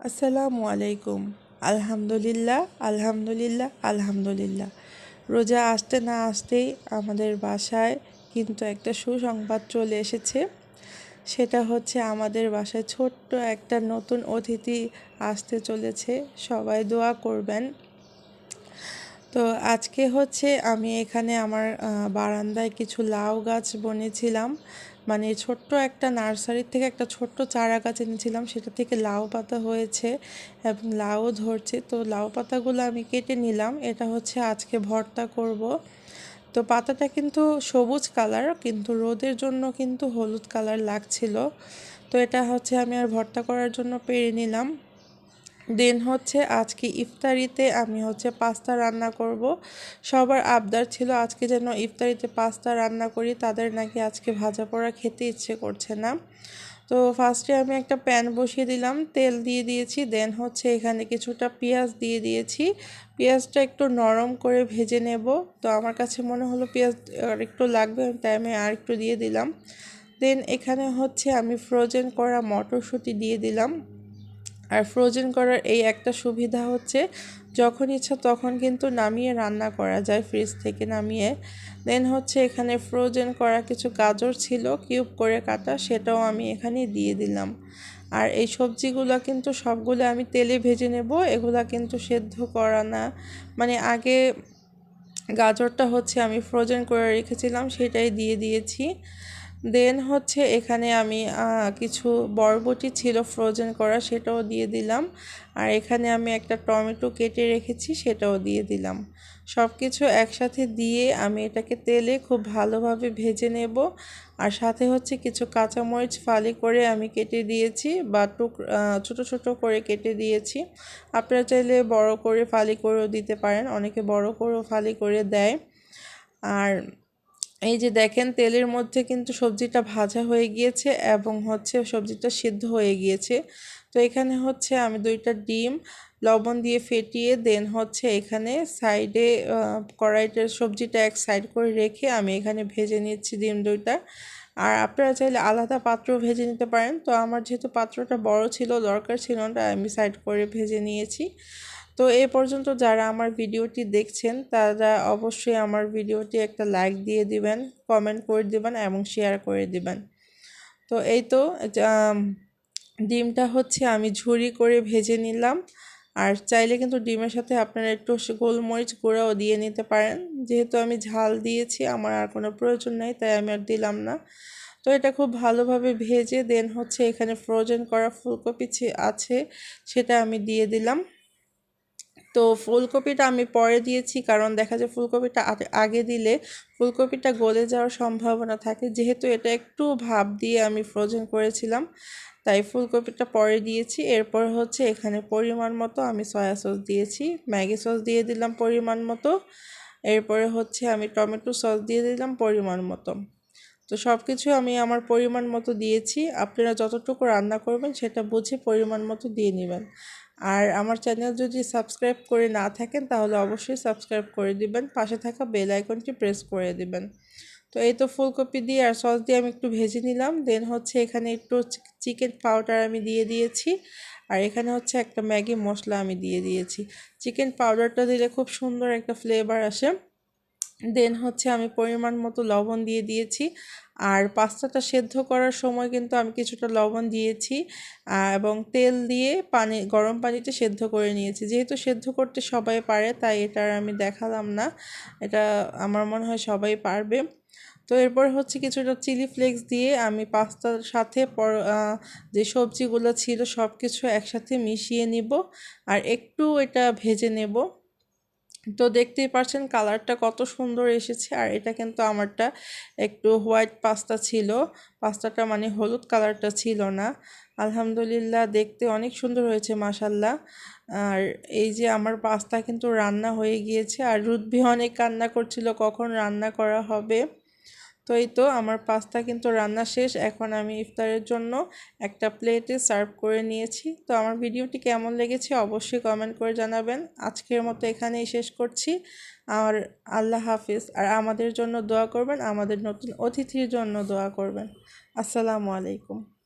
আসসালামু আলাইকুম। আলহামদুলিল্লাহ আলহামদুলিল্লাহ আলহামদুলিল্লাহ। রোজা আসতে না আসতেই আমাদের বাসায় কিন্তু একটা সুসংবাদ চলে এসেছে। সেটা হচ্ছে আমাদের বাসায় ছোট্ট একটা নতুন অতিথি আসতে চলেছে। সবাই দোয়া করবেন। তো আজকে হচ্ছে আমি এখানে আমার বারান্দায় কিছু লাউ গাছ বনেছিলাম। মানে ছোট্ট একটা নার্সারির থেকে একটা ছোট্ট চারা গাছ এনেছিলাম, সেটা থেকে লাউ পাতা হয়েছে এবং লাউ ধরছে। তো লাউ পাতাগুলো আমি কেটে নিলাম। এটা হচ্ছে আজকে ভর্তা করব। তো পাতাটা কিন্তু সবুজ কালার, কিন্তু রোদের জন্য কিন্তু হলুদ কালার লাগছিল। তো এটা হচ্ছে আমি আর ভর্তা করার জন্য পেরে নিলাম। দেন হচ্ছে আজকে ইফতারিতে আমি হচ্ছে পাস্তা রান্না করব। সবার আবদার ছিল আজকে যেন ইফতারিতে পাস্তা রান্না করি, তাদের নাকি আজকে ভাজা পোড়া খেতে ইচ্ছে করছে না। তো ফার্স্টে আমি একটা প্যান বসিয়ে দিলাম, তেল দিয়ে দিয়েছি, দেন হচ্ছে এখানে কিছুটা পেঁয়াজ দিয়ে দিয়েছি। পেঁয়াজটা একটু নরম করে ভেজে নেব। তো আমার কাছে মনে হলো পেঁয়াজ আর একটু লাগবে, তাই আমি আর একটু দিয়ে দিলাম। দেন এখানে হচ্ছে আমি ফ্রোজেন করা মটরশুঁটি দিয়ে দিলাম। আর ফ্রোজেন করার এই একটা সুবিধা হচ্ছে, যখন ইচ্ছা তখন কিন্তু নামিয়ে রান্না করা যায় ফ্রিজ থেকে নামিয়ে। দেন হচ্ছে এখানে ফ্রোজেন করা কিছু গাজর ছিল, কিউব করে কাটা, সেটাও আমি এখানে দিয়ে দিলাম। আর এই সবজিগুলো কিন্তু সবগুলো আমি তেলে ভেজে নেব, এগুলা কিন্তু সেদ্ধ করা না। মানে আগে গাজরটা হচ্ছে আমি ফ্রোজেন করে রেখেছিলাম, সেটাই দিয়ে দিয়েছি। দেন হচ্ছে এখানে আমি কিছু বরবটি ছিল ফ্রোজেন করা, সেটাও দিয়ে দিলাম। আর এখানে আমি একটা টমেটো কেটে রেখেছি, সেটাও দিয়ে দিলাম। সব কিছু একসাথে দিয়ে আমি এটাকে তেলে খুব ভালোভাবে ভেজে নেব। আর সাথে হচ্ছে কিছু কাঁচামরিচ ফালি করে আমি কেটে দিয়েছি বা টুক ছোটো ছোটো করে কেটে দিয়েছি। আপনারা চাইলে বড় করে ফালি করেও দিতে পারেন, অনেকে বড় করেও ফালি করে দেয়। আর এই যে দেখেন, তেলের মধ্যে কিন্তু সবজিটা ভাজা হয়ে গিয়েছে এবং হচ্ছে সবজিটা সিদ্ধ হয়ে গিয়েছে। তো এখানে হচ্ছে আমি দুইটা ডিম লবণ দিয়ে ফেটিয়ে দেন হচ্ছে এখানে সাইডে কড়াইটার সবজিটা এক সাইড করে রেখে আমি এখানে ভেজে নিচ্ছি ডিম দুইটা। আর আপনারা চাইলে আলাদা পাত্র ভেজে নিতে পারেন। তো আমার যেহেতু পাত্রটা বড় ছিল, দরকার ছিল না, আমি সাইড করে ভেজে নিয়েছি। তো এ পর্যন্ত যারা আমার ভিডিওটি দেখছেন, তারা অবশ্যই আমার ভিডিওটি একটা লাইক দিয়ে দিবেন কমেন্ট করে দিবেন এবং শেয়ার করে দিবেন। তো এই তো ডিমটা হচ্ছে আমি ঝুরি করে ভেজে নিলাম। আর চাইলে কিন্তু ডিমের সাথে আপনারা একটু গোলমরিচ গুঁড়াও দিয়ে নিতে পারেন। যেহেতু আমি ঝাল দিয়েছি, আমার আর কোনো প্রয়োজন নেই, তাই আমি আর দিলাম না। তো এটা খুব ভালোভাবে ভেজে দেন হচ্ছে এখানে ফ্রোজেন করা ফুলকপি আছে, সেটা আমি দিয়ে দিলাম। তো ফুলকপিটা আমি পরে দিয়েছি, কারণ দেখা যায় ফুলকপিটা আগে দিলে ফুলকপিটা গলে যাওয়ার সম্ভাবনা থাকে। যেহেতু এটা একটু ভাব দিয়ে আমি ফ্রোজেন করেছিলাম, তাই ফুলকপিটা পরে দিয়েছি। এরপর হচ্ছে এখানে পরিমাণ মতো আমি সয়া সস দিয়েছি, ম্যাগি সস দিয়ে দিলাম পরিমাণ মতো। এরপরে হচ্ছে আমি টমেটো সস দিয়ে দিলাম পরিমাণ মতো। তো সব কিছু আমি আমার পরিমাণ মতো দিয়েছি। আপনারা যতটুকু রান্না করবেন সেটা বুঝে পরিমাণ মতো দিয়ে নেবেন। আর আমার চ্যানেল যদি সাবস্ক্রাইব করে না থাকেন তাহলে অবশ্যই সাবস্ক্রাইব করে দিবেন, পাশে থাকা বেল আইকনটি প্রেস করে দিবেন। তো এই তো ফুলকপি দিয়ে আর সস দিয়ে আমি একটু ভেজে নিলাম। দেন হচ্ছে এখানে একটু চিকেন পাউডার আমি দিয়ে দিয়েছি। আর এখানে হচ্ছে একটা ম্যাগি মশলা আমি দিয়ে দিয়েছি। চিকেন পাউডারটা দিলে খুব সুন্দর একটা ফ্লেভার আসে। দেন হচ্ছে আমি পরিমাণ মতো লবণ দিয়ে দিয়েছি। আর পাস্তাটা সেদ্ধ করার সময় কিন্তু আমি কিছুটা লবণ দিয়েছি এবং তেল দিয়ে পানি, গরম পানিতে সেদ্ধ করে নিয়েছি। যেহেতু সেদ্ধ করতে সবাই পারে, তাই এটা আমি দেখালাম না। এটা আমার মনে হয় সবাই পারবে। তো এরপর হচ্ছে কিছুটা চিলি ফ্লেক্স দিয়ে আমি পাস্তার সাথে পর যে সবজিগুলো ছিল সব কিছু একসাথে মিশিয়ে নিব। আর একটু এটা ভেজে নেব। তো দেখতেই পারছেন কালারটা কত সুন্দর এসেছে। আর এটা কিন্তু আমারটা একটু হোয়াইট পাস্তা ছিল। পাস্তাটা মানে হলুদ কালারটা ছিল না। আলহামদুলিল্লাহ দেখতে অনেক সুন্দর হয়েছে মাসাল্লাহ আর এই যে আমার পাস্তা কিন্তু রান্না হয়ে গিয়েছে। আর রুদবি অনেক কান্না করছিল কখন রান্না করা হবে। তো এই তো আমার পাস্তা কিন্তু রান্না শেষ। এখন আমি ইফতারের জন্য একটা প্লেটে সার্ভ করে নিয়েছি। তো আমার ভিডিওটি কেমন লেগেছে অবশ্যই কমেন্ট করে জানাবেন। আজকের মতো এখানেই শেষ করছি। আর আল্লাহ হাফিজ। আর আমাদের জন্য দোয়া করবেন, আমাদের নতুন অতিথির জন্য দোয়া করবেন। আসসালামু আলাইকুম।